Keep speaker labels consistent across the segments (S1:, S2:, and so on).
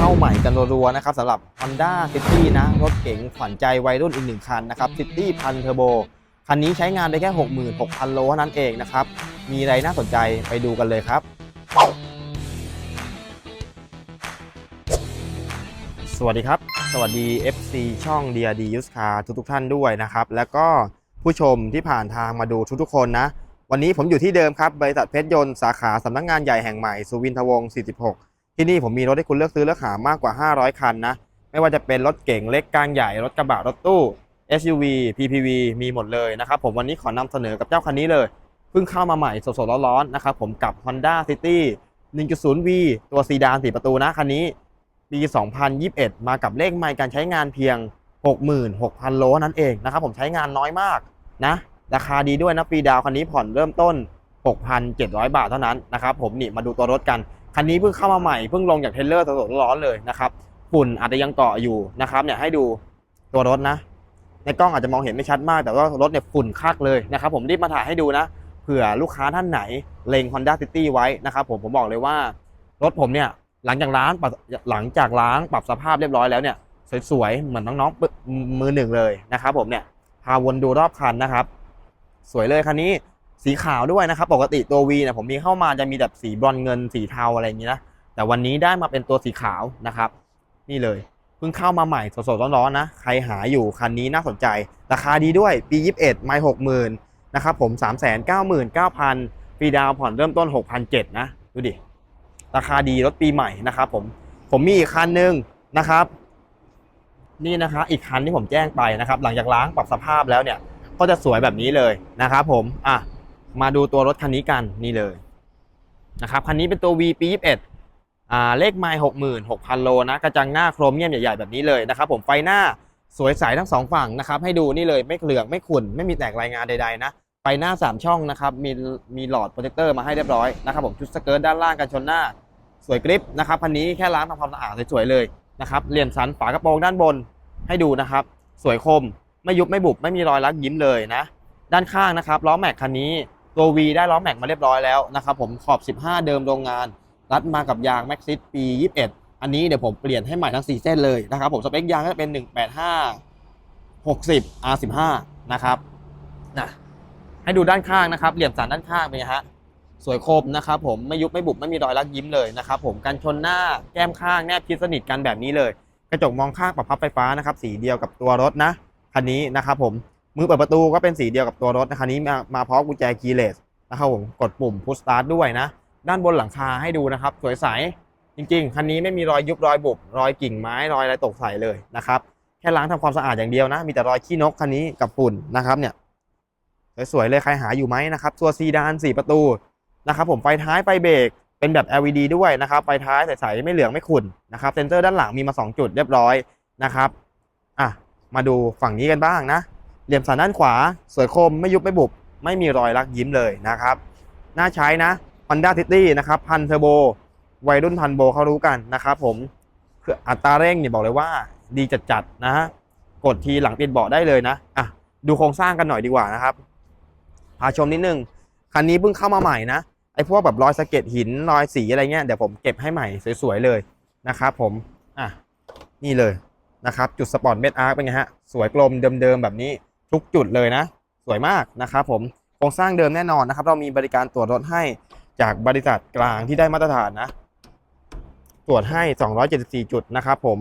S1: เข้าใหม่กันรัวๆนะครับสำหรับ Honda City นะ รถเก๋งขวัญใจวัยรุ่นอีกหนึ่งคันนะครับ City พันเทอร์โบคันนี้ใช้งานได้แค่ 66,000 โลเท่านั้นเองนะครับ มีอะไรน่าสนใจไปดูกันเลยครับ สวัสดีครับ สวัสดี FC ช่อง DRD Used Car ทุกๆท่านด้วยนะครับ แล้วก็ผู้ชมที่ผ่านทางมาดูทุกๆคนนะ วันนี้ผมอยู่ที่เดิมครับบริษัทเพชรยนต์สาขาสำนักงงานใหญ่แห่งใหม่สุวินทวงศ์ 46 ที่นี่ผมมีรถให้คุณเลือกซื้อเลือกหามากกว่า 500 คันนะ ไม่ว่าจะเป็นรถเก๋งเล็กกลางใหญ่ รถกระบะ รถตู้ SUV PPV มีหมดเลยนะครับผมวันนี้ขอนำเสนอกับเจ้าคันนี้เลย เพิ่งเข้ามาใหม่สดๆร้อนๆนะครับผมกับ Honda City 1.0V ตัวซีดาน4ประตูนะคันนี้ปี 2021 มากับเลขไมล์การใช้งานเพียง 66,000 โลนั่นเองนะครับผมใช้งานน้อยมากนะ ราคาดีด้วยนะฟรีดาวน์คันนี้ผ่อนเริ่มต้น 6,700 บาทเท่านั้นนะครับผมนี่มาดูตัวรถกัน คันนี้เพิ่งเข้ามาใหม่เพิ่งลงจากเทรลเลอร์สดๆร้อนๆเลยนะครับฝุ่นอาจจะยังเกาะอยู่นะครับเนี่ยให้ดูตัวรถนะ ในกล้องอาจจะมองเห็นไม่ชัดมาก แต่ว่ารถเนี่ยฝุ่นคักเลยนะครับผมรีบมาถ่ายให้ดูนะเผื่อลูกค้าท่านไหนเล็ง Honda City ไว้นะครับผมผมบอกเลยว่ารถผมเนี่ยหลังจากล้างปรับหลังจากล้างปรับสภาพเรียบร้อยแล้วเนี่ยสวยๆเหมือนน้องๆมือหนึ่งเลยนะครับผมเนี่ยพาวนดูรอบคันนะครับ สวยเลยคันนี้ สีขาวด้วยนะครับ ปกติตัว V เนี่ยผมมีเข้ามาจะมีแบบสีบรอนเงินสีเทาอะไรอย่างนี้นะแต่วันนี้ได้มาเป็นตัวสีขาวนะครับ นี่เลยเพิ่งเข้ามาใหม่สดๆร้อนๆนะใครหาอยู่คันนี้น่าสนใจ ราคาดีด้วยปี 21 ไม่ 60,000นะครับผม 399,000ฟรีดาวผ่อนเริ่มต้น 6,700นะดูดิ ราคาดีรถปีใหม่นะครับผมผมมีอีกคันหนึ่งนะครับ นี่นะครับอีกคันที่ผมแจ้งไปนะครับ หลังจากล้างปรับสภาพแล้วเนี่ย ก็จะสวยแบบนี้เลยนะครับผมอะ มาดูตัวรถคันนี้กันนี่เลยนะครับคันนี้เป็นตัว V ปี 21อ่าเลขไมล์66,000 โลนะกระจังหน้าโครเมียมใหญ่ๆแบบนี้เลยนะครับผมไฟหน้าสวยใสทั้งสองฝั่งนะครับให้ดูนี่เลยไม่เหลืองไม่ขุ่นไม่มีแตกรายงานใดๆนะไฟหน้า 3 ช่องนะครับมีมีหลอดโปรเจคเตอร์มาให้เรียบร้อยนะครับผมชุดสเกิร์ตด้านล่างกันชนหน้า สวยกริปนะครับคันนี้แค่ล้างทำความสะอาดสวยๆเลยนะครับเหลี่ยมสันฝากระโปรงด้านบนให้ดูนะครับ สวยคมไม่ยุบไม่บุบไม่มีรอยรักยิ้มเลยนะ ด้านข้างนะครับล้อแม็กคันนี้ ตัว V ได้ล้อแม็กมาเรียบร้อยแล้วนะครับผมขอบ 15 เดิมโรงงาน รัดมากับยางแม็กซิสปี 21 อันนี้เดี๋ยวผมเปลี่ยนให้ใหม่ทั้ง 4 เส้นเลยนะครับผมสเปคยางก็จะเป็น 185 60 R15 นะครับนะให้ดูด้านข้างนะครับ เหลี่ยมสันด้านข้างเป็นไงฮะสวยคมนะครับผมไม่ยุบไม่บุบไม่มีรอยรักยิ้มเลยนะครับผมกันชนหน้าแก้มข้างแนบชิดสนิทกันแบบนี้เลย กระจกมองข้างปรับพับไฟฟ้านะครับสีเดียวกับตัวรถนะคันนี้นะครับผม มือเปิดประตูก็เป็นสีเดียวกับตัวรถนะคันนี้มามาพร้อมกุญแจคีย์เลสนะครับผมกดปุ่มพุชสตาร์ทด้วยนะ ด้านบนหลังคาให้ดูนะครับ สวยใสจริงๆคันนี้ไม่มีรอยยุบรอยบุบรอยกิ่งไม้รอยอะไรตกใส่เลยนะครับแค่ล้างทำความสะอาดอย่างเดียวนะ มีแต่รอยขี้นกคันนี้กับฝุ่นนะครับเนี่ยสวยๆเลยใครหาอยู่ไหมนะครับตัวซีดานสี่ประตูนะครับผมไฟท้ายไฟเบรกเป็นแบบ LED ด้วยนะครับไฟท้ายใสๆไม่เหลืองไม่ขุ่นนะครับเซนเซอร์ด้านหลังมีมา 2 จุดเรียบร้อยนะครับอะมาดูฝั่งนี้กันบ้างนะ เหลี่ยมสันด้านขวา สวยคมไม่ยุบไม่บุบ ไม่มีรอยรักยิ้มเลยนะครับ น่าใช้นะ Honda City นะครับพันเทอร์โบวัยรุ่นพันโบเขารู้กันนะครับผมคืออัตราเร่งเนี่ยบอกเลยว่าดีจัดๆนะฮะกดทีหลังเปลี่ยนเบาะได้เลยนะอะดูโครงสร้างกันหน่อยดีกว่านะครับพาชมนิดนึงคันนี้เพิ่งเข้ามาใหม่นะไอ้พวกแบบรอยสะเก็ดหินรอยสีอะไรเงี้ยเดี๋ยวผมเก็บให้ใหม่สวยๆเลยนะครับผมอะนี่เลยนะครับจุดสปอร์ตเมดอาร์เป็นไงฮะสวยกลมเดิมๆแบบนี้ ทุกจุดเลยนะ สวยมากนะครับผมโครงสร้างเดิมแน่นอนนะครับ เรามีบริการตรวจรถให้จากบริษัทกลางที่ได้มาตรฐานนะ ตรวจให้ 274 จุดนะครับผม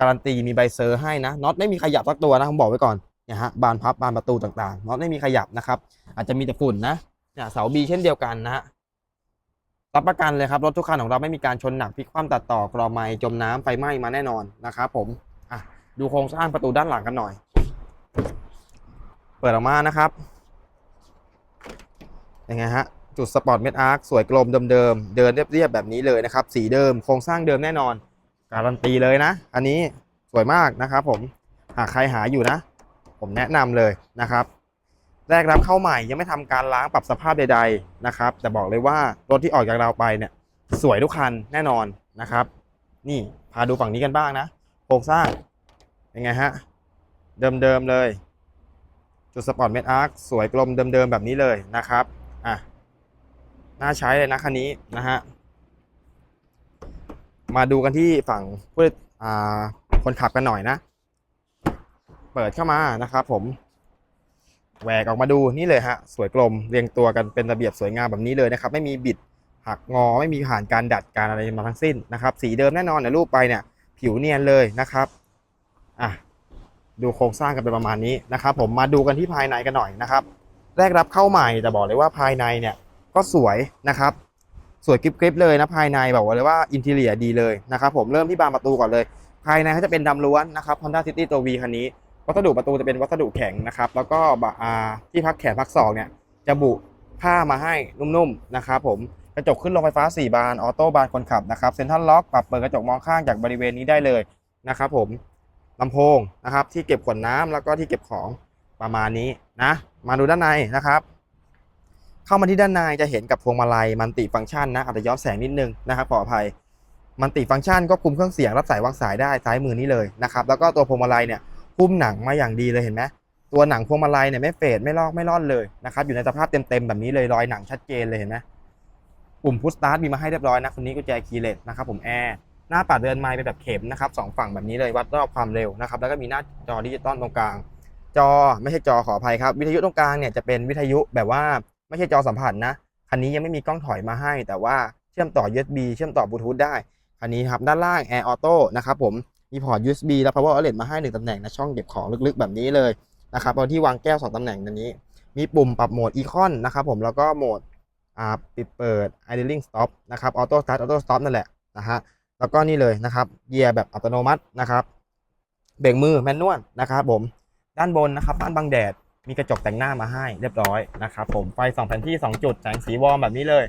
S1: การันตีมีใบเซอร์ให้นะน็อตไม่มีขยับสักตัวนะผมบอกไว้ก่อนเนี่ยฮะบานพับบานประตูต่างๆน็อตไม่มีขยับนะครับ อาจจะมีแต่ฝุ่นนะเนี่ยเสาบีเช่นเดียวกันนะฮะรับประกันเลยครับรถทุกคันของเราไม่มีการชนหนักพลิกคว่ำตัดต่อกรอไม้จมน้ำไฟไหม้มาแน่นอนนะครับผมอะดูโครงสร้างประตูด้านหลังกันหน่อย เปิดออกมานะครับยังไงฮะจุดสปอร์ตเมดอาร์คสวยกลมเดิมๆเดินเรียบๆแบบนี้เลยนะครับ สีเดิมโครงสร้างเดิมแน่นอน การันตีเลยนะ อันนี้สวยมากนะครับผมหากใครหาอยู่นะ ผมแนะนำเลยนะครับแรกรับเข้าใหม่ยังไม่ทำการล้างปรับสภาพใด ๆนะครับ แต่บอกเลยว่ารถที่ออกจากเราไปเนี่ย สวยทุกคันแน่นอนนะครับ นี่พาดูฝั่งนี้กันบ้างนะโครงสร้างเป็นไงฮะเดิมๆเลย จุดสปอร์ตเมดอาร์คสวยกลมเดิมๆแบบนี้เลยนะครับอะน่าใช้เลยนะคันนี้นะฮะมาดูกันที่ฝั่งผู้อาคนขับกันหน่อยนะ เปิดเข้ามานะครับผมแหวกออกมาดูนี่เลยฮะสวยกลมเรียงตัวกันเป็นระเบียบสวยงามแบบนี้เลยนะครับ ไม่มีบิดหักงอไม่มีผ่านการดัดการอะไรมาทั้งสิ้นนะครับ สีเดิมแน่นอนนี่ยรูปไปเนี่ย ผิวเนียนเลยนะครับ ดูโครงสร้างกันเป็นประมาณนี้นะครับผมมาดูกันที่ภายในกันหน่อยนะครับแรกรับเข้าใหม่แต่บอกเลยว่าภายในเนี่ยก็สวยนะครับสวยกริบๆเลยนะภายในบอกเลยว่าอินเทเรียดีเลยนะครับผมเริ่มที่บานประตูก่อนเลย ภายในเขาจะเป็นดำล้วนนะครับ Honda City ตัว V คันนี้ วัสดุประตูจะเป็นวัสดุแข็งนะครับ แล้วก็บาที่พักแขนพักศอกเนี่ยจะบุผ้ามาให้นุ่มๆนะครับผมกระจกขึ้นลงไฟฟ้า 4 บานออโต้บานคนขับนะครับเซ็นทรัลล็อกปรับเปิดกระจกมองข้างจากบริเวณนี้ได้เลยนะครับผม ลำโพงนะครับ ที่เก็บขวดน้ำแล้วก็ที่เก็บของประมาณนี้นะ มาดูด้านในนะครับ เข้ามาที่ด้านในจะเห็นกับพวงมาลัยมันติฟังก์ชันนะอาจจะย้อนแสงนิดนึงนะครับขออภัยมันติฟังก์ชันก็คุมเครื่องเสียงรับสายวางสายได้ซ้ายมือนี้เลยนะครับแล้วก็ตัวพวงมาลัยเนี่ยหุ้มหนังมาอย่างดีเลยเห็นไหมตัวหนังพวงมาลัยเนี่ยไม่เฟดไม่ลอกไม่ร่อนเลยนะครับอยู่ในสภาพเต็มๆแบบนี้เลยรอยหนังชัดเจนเลยเห็นไหมปุ่มพุชสตาร์ทมีมาให้เรียบร้อยนะคนนี้กุญแจคีย์เลสนะครับผมแอร์ หน้าปัดเดินไม้เป็นแบบเข็มนะครับสองฝั่งแบบนี้เลยวัดรอบความเร็วนะครับแล้วก็มีหน้าจอดิจิตอลตรงกลาง จอไม่ใช่จอขออภัยครับวิทยุตรงกลางเนี่ยจะเป็นวิทยุแบบว่าไม่ใช่จอสัมผัสนะคันนี้ยังไม่มีกล้องถอยมาให้ แต่ว่าเชื่อมต่อ USB เชื่อมต่อบลูทูธได้คันนี้ครับด้านล่าง Air Auto นะครับผมมีพอร์ต USB และ Power Outlet มาให้หนึ่งตำแหน่งนะช่องเก็บของลึกๆแบบนี้เลยนะครับเอาที่วางแก้ว2ตำแหน่งอันนี้ มีปุ่มปรับโหมด Econ นนะครับผมแล้วก็โหมดปิดเปิด idling stop นะครับ Auto Start Auto Stop นั่นแหละนะฮะ แล้วก็นี่เลยนะครับเกียร์แบบอัตโนมัตินะครับเบรกมือแมนนวลนะครับผมด้านบนนะครับบ้านบังแดดมีกระจกแต่งหน้ามาให้เรียบร้อยนะครับผมไฟสองแผ่นที่ 2 จุดแสงสีวอร์มแบบนี้เลย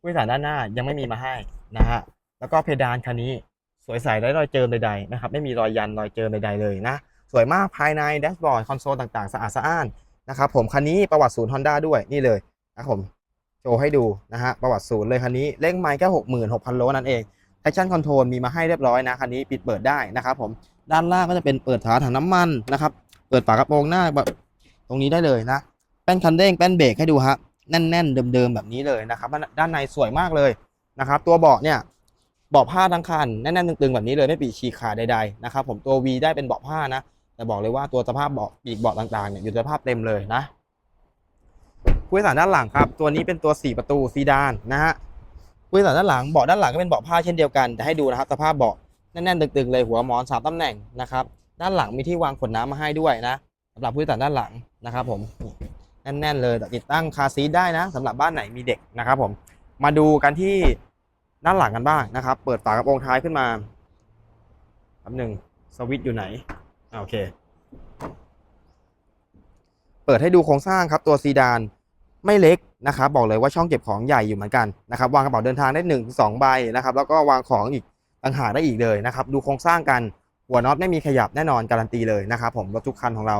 S1: ผู้โดยสารด้านหน้ายังไม่มีมาให้นะฮะแล้วก็เพดานคันนี้สวยใสไร้รอยเจิมใดๆนะครับไม่มีรอยยันรอยเจิมใดๆเลยนะสวยมากภายในแดชบอร์ดคอนโซลต่างๆ สะอาดสะอ้านนะครับผมคันนี้ประวัติศูนย์ Honda ด้วยนี่เลยนะครับผมโชว์ให้ดูนะฮะประวัติศูนย์เลยคันนี้เร่งไมล์แค่หกหมื่นหกพันโลนั่นเอง Traction Control มีมาให้เรียบร้อยนะคันนี้ปิดเปิดได้นะครับผมด้านล่างก็จะเป็นเปิดฝาถังน้ำมันนะครับ เปิดฝากระโปรงหน้าแบบตรงนี้ได้เลยนะ แป้นคันเร่งแป้นเบรกให้ดูฮะแน่นๆเดิมๆแบบนี้เลยนะครับ ด้านในสวยมากเลยนะครับ ตัวเบาะเนี่ยเบาะผ้าทั้งคันแน่นๆตึงๆแบบนี้เลยไม่ปีฉีกขาดใดๆนะครับผมตัว V ได้เป็นเบาะผ้านะแต่บอกเลยว่าตัวสภาพเบาะปีกเบาะต่างๆเนี่ยอยู่สภาพเต็มเลยนะผู้โดยสารด้านหลังครับ ตัวนี้เป็นตัว 4 ประตูซีดานนะฮะ ผู้โดยสารด้านหลังเบาะด้านหลังก็เป็นเบาะผ้าเช่นเดียวกันแต่ให้ดูนะครับสภาพเบาะแน่นๆตึงๆเลยหัวหมอนสามตำแหน่งนะครับด้านหลังมีที่วางขวดน้ำมาให้ด้วยนะสำหรับผู้โดยสารด้านหลังนะครับ ผมแน่นๆเลยติดตั้งคาซีได้นะสำหรับบ้านไหนมีเด็กนะครับ ผมมาดูกันที่ด้านหลังกันบ้างนะครับ เปิดฝากระโปรงท้ายขึ้นมาแป๊บหนึ่งสวิตช์อยู่ไหนอ่าโอเค เปิดให้ดูโครงสร้างครับตัวซีดาน ไม่เล็กนะครับบอกเลยว่าช่องเก็บของใหญ่อยู่เหมือนกันนะครับวางกระเป๋าเดินทางได้1นสองใบนะครับแล้วก็วางของอีกต่างหากได้อีกเลยนะครับดูโครงสร้างกันหัวน็อตไม่มีขยับแน่นอนการันตีเลยนะครับผมรถทุกคันของเรา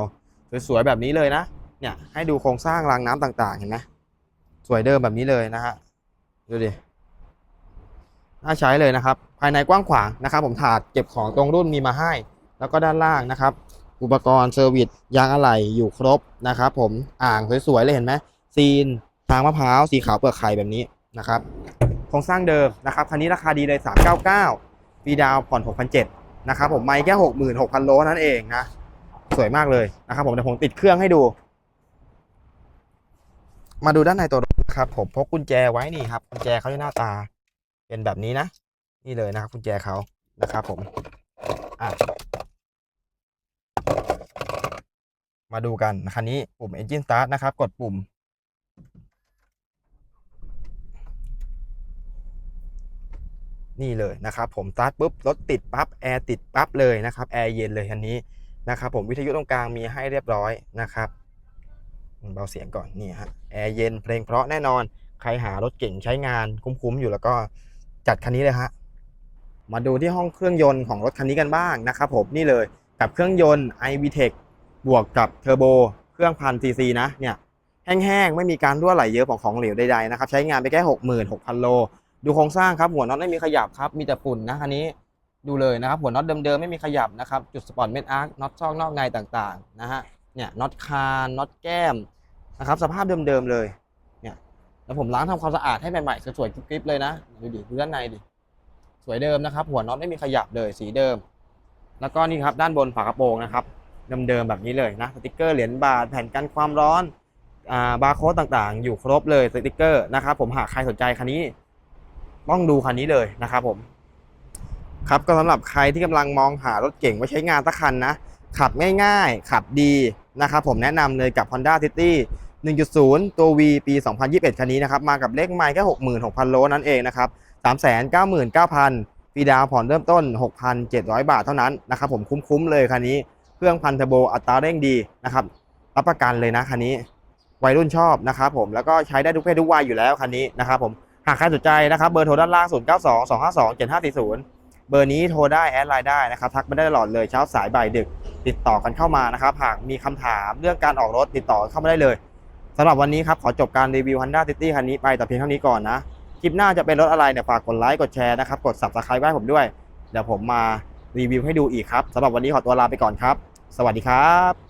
S1: สวยๆแบบนี้เลยนะเนี่ยให้ดูโครงสร้างรางน้ำต่างๆเห็นไหมสวยเดิมแบบนี้เลยนะฮะดูดิน่าใช้เลยนะครับ ภายในกว้างขวางนะครับ ผมถาดเก็บของตรงรุ่นมีมาให้ แล้วก็ด้านล่างนะครับ อุปกรณ์เซอร์วิสยางอะไหล่อยู่ครบนะครับ ผมอ่างสวยๆเลยเห็นไหม ซีน ทางมะพร้าวสีขาวเปลือกไข่แบบนี้นะครับโครงสร้างเดิมนะครับคันนี้ราคาดีเลย 399ฟรีดาวผ่อน 6,700นะครับผมไม่แค่ 66,000 โลนั่นเองนะ สวยมากเลยนะครับผมเดี๋ยวผมติดเครื่องให้ดู มาดูด้านในตัวรถครับผมพกกุญแจไว้นี่ครับกุญแจเขาจะหน้าตา เป็นแบบนี้นะ นี่เลยนะครับกุญแจเขานะครับผมอะมาดูกันคันนี้ปุ่ม Engine Start นะครับ กดปุ่ม นี่เลยนะครับผม Start ปุ๊บรถติดปั๊บแอร์ติดปั๊บเลยนะครับแอร์เย็นเลยคันนี้นะครับผมวิทยุตรงกลางมีให้เรียบร้อยนะครับเบาเสียงก่อนนี่ฮะแอร์เย็นเพลงเพราะแน่นอนใครหารถเก่งใช้งานคุ้มๆอยู่แล้วก็จัดคันนี้เลยฮะมาดูที่ห้องเครื่องยนต์ของรถคันนี้กันบ้างนะครับผมนี่เลยกับเครื่องยนต์ iVTEC บวกกับเทอร์โบเครื่องพันซีซีนะเนี่ยแห้งๆ ไม่มีการรั่วไหลเยอะของของเหลวใดๆนะครับ ใช้งานไปแค่ 66,000 โล ดูโครงสร้างครับหัวน็อตไม่มีขยับครับมีแต่ฝุ่นนะคันนี้ดูเลยนะครับหัวน็อตเดิมๆไม่มีขยับนะครับจุดสปอร์ตเม็ดอาร์คน็อตช่องนอกในต่างๆนะฮะเนี่ยน็อตคานน็อตแก้มนะครับสภาพเดิมๆเลยเนี่ยแล้วผมล้างทำความสะอาดให้ใหม่ๆสวยๆกริบๆเลยนะดูดิดูด้านในดิสวยเดิมนะครับ หัวน็อตไม่มีขยับเลยสีเดิม แล้วก็นี่ครับด้านบนฝากระโปรงนะครับเดิมๆแบบนี้เลยนะสติกเกอร์เหรียญบาทแผ่นกันความร้อนอ่าบาร์โค้ดต่างๆ อยู่ครบเลยสติกเกอร์นะครับผมหากใครสนใจคันนี้ ต้องดูคันนี้เลยนะครับผม ครับก็สำหรับใครที่กำลังมองหารถเก่งไว้ใช้งานสักคันนะ ขับง่ายๆ ขับดีนะครับผมแนะนำเลยกับ Honda City 1.0 ตัว V ปี 2021 คันนี้นะครับ มากับเลขไมล์แค่ 66,000 โลนั่นเองนะครับ399,000ฟีดาวผ่อนเริ่มต้น 6,700 บาทเท่านั้นนะครับผมคุ้มๆเลยคันนี้ เครื่องพันเทอร์โบอัตราเร่งดีนะครับ รับประกันเลยนะคันนี้ วัยรุ่นชอบนะครับผมแล้วก็ใช้ได้ทุกเพศทุกวัยอยู่แล้วคันนี้นะครับผม หากใครสนใจนะครับเบอร์โทรด้านล่าง 0 9 2 2 5 2 7 5 4 0 เบอร์นี้โทรได้แอดไลน์ได้นะครับทักมาได้ตลอดเลยเช้าสายบ่ายดึก ติดต่อกันเข้ามานะครับหากมีคำถามเรื่องการออกรถติดต่อเข้ามาได้เลยสำหรับวันนี้ครับขอจบการรีวิว Honda City คันนี้ไปแต่เพียงเท่านี้ก่อนนะคลิปหน้าจะเป็นรถอะไรเนี่ยฝากกดไลค์กดแชร์นะครับกด subscribe ไว้ให้ผมด้วย เดี๋ยวผมมารีวิวให้ดูอีกครับสำหรับวันนี้ขอตัวลาไปก่อนครับ สวัสดีครับ